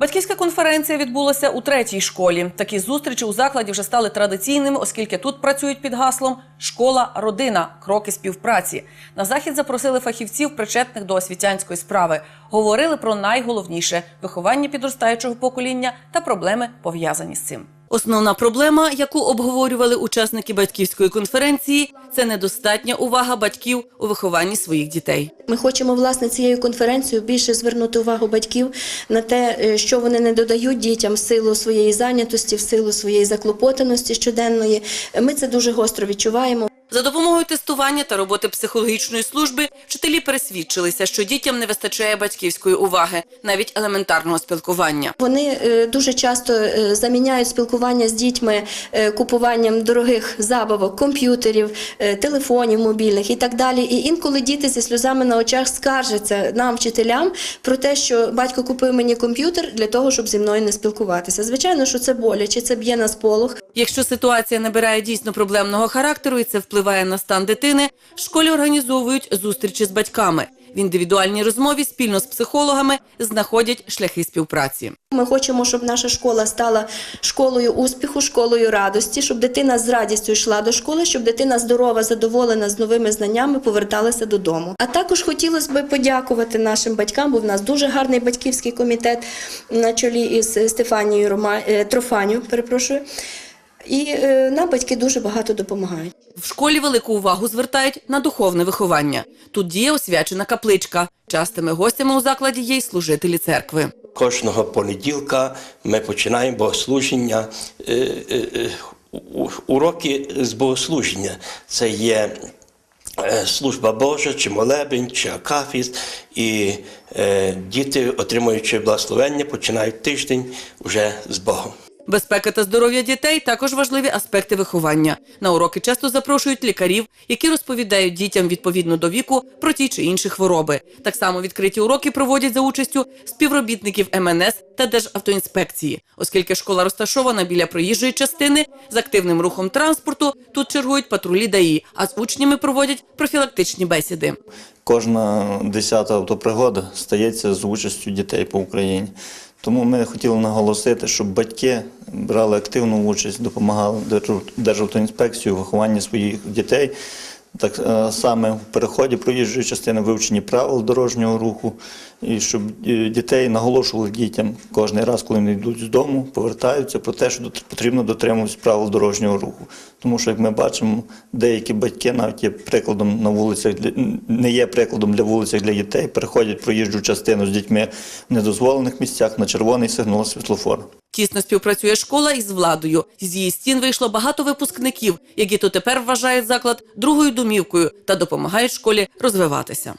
Батьківська конференція відбулася у третій школі. Такі зустрічі у закладі вже стали традиційними, оскільки тут працюють під гаслом Школа, родина, кроки співпраці. На захід запросили фахівців, причетних до освітянської справи. Говорили про найголовніше виховання підростаючого покоління та проблеми пов'язані з цим. Основна проблема, яку обговорювали учасники батьківської конференції, це недостатня увага батьків у вихованні своїх дітей. Ми хочемо власне цією конференцією більше звернути увагу батьків на те, е, що вони не додають дітям в силу своєї зайнятості, в силу своєї заклопотаності щоденної. Ми це дуже гостро відчуваємо. За допомогою тестування та роботи психологічної служби вчителі пересвідчилися, що дітям не вистачає батьківської уваги, навіть елементарного спілкування. Вони е, дуже часто е, заміняють спілкування з дітьми е, купуванням дорогих забавок, комп'ютерів, телефонів мобільних і так далі. І інколи діти зі сльозами на очах скаржаться нам, вчителям, про те, що батько купив мені комп'ютер для того, щоб зі мною не спілкуватися. Звичайно, що це боляче, це б'є на сполох. Якщо ситуація набирає дійсно проблемного характеру і це впливає на стан дитини, в школі організовують зустрічі з батьками. В індивідуальній розмові спільно з психологами знаходять шляхи співпраці. Ми хочемо, щоб наша школа стала школою успіху, школою радості, щоб дитина з радістю йшла до школи, щоб дитина здорова, задоволена з новими знаннями поверталася додому. А також хотілося б подякувати нашим батькам, бо в нас дуже гарний батьківський комітет на чолі із Стефанією Рома... е, Трофаню, перепрошую. І е, нам батьки дуже багато допомагають. В школі велику увагу звертають на духовне виховання. Тут діє освячена капличка. Частими гостями у закладі є й служителі церкви. Кожного понеділка ми починаємо богослужіння, е, е, уроки з богослужіння. Це є служба Божа, чи молебень, чи акафіст. І діти, отримуючи благословення, починають тиждень вже з Богом. Безпека та здоров'я дітей також важливі аспекти виховання. На уроки часто запрошують лікарів, які розповідають дітям відповідно до віку про ті чи інші хвороби. Так само відкриті уроки проводять за участю співробітників МНС та Державтоінспекції, оскільки школа розташована біля проїжджої частини з активним рухом транспорту. Тут чергують патрулі ДАІ, а з учнями проводять профілактичні бесіди. Кожна десята автопригода стається з участю дітей по Україні. Тому ми хотіли наголосити, щоб батьки брали активну участь, допомагали Держав- Державтоінспекції у вихованні своїх дітей. Так е, саме в переході проїжджої частини вивчені правил дорожнього руху, і щоб е, дітей наголошували дітям кожен раз, коли вони йдуть з дому, повертаються про те, що потрібно дотримуватися правил дорожнього руху. Тому що, як ми бачимо, деякі батьки навіть є прикладом на вулицях не є прикладом для вулицях для дітей, переходять проїжджу частину з дітьми в недозволених місцях на червоний сигнал світлофора. Тісно співпрацює школа із владою. З її стін вийшло багато випускників, які то тепер вважають заклад другою домівкою та допомагають школі розвиватися.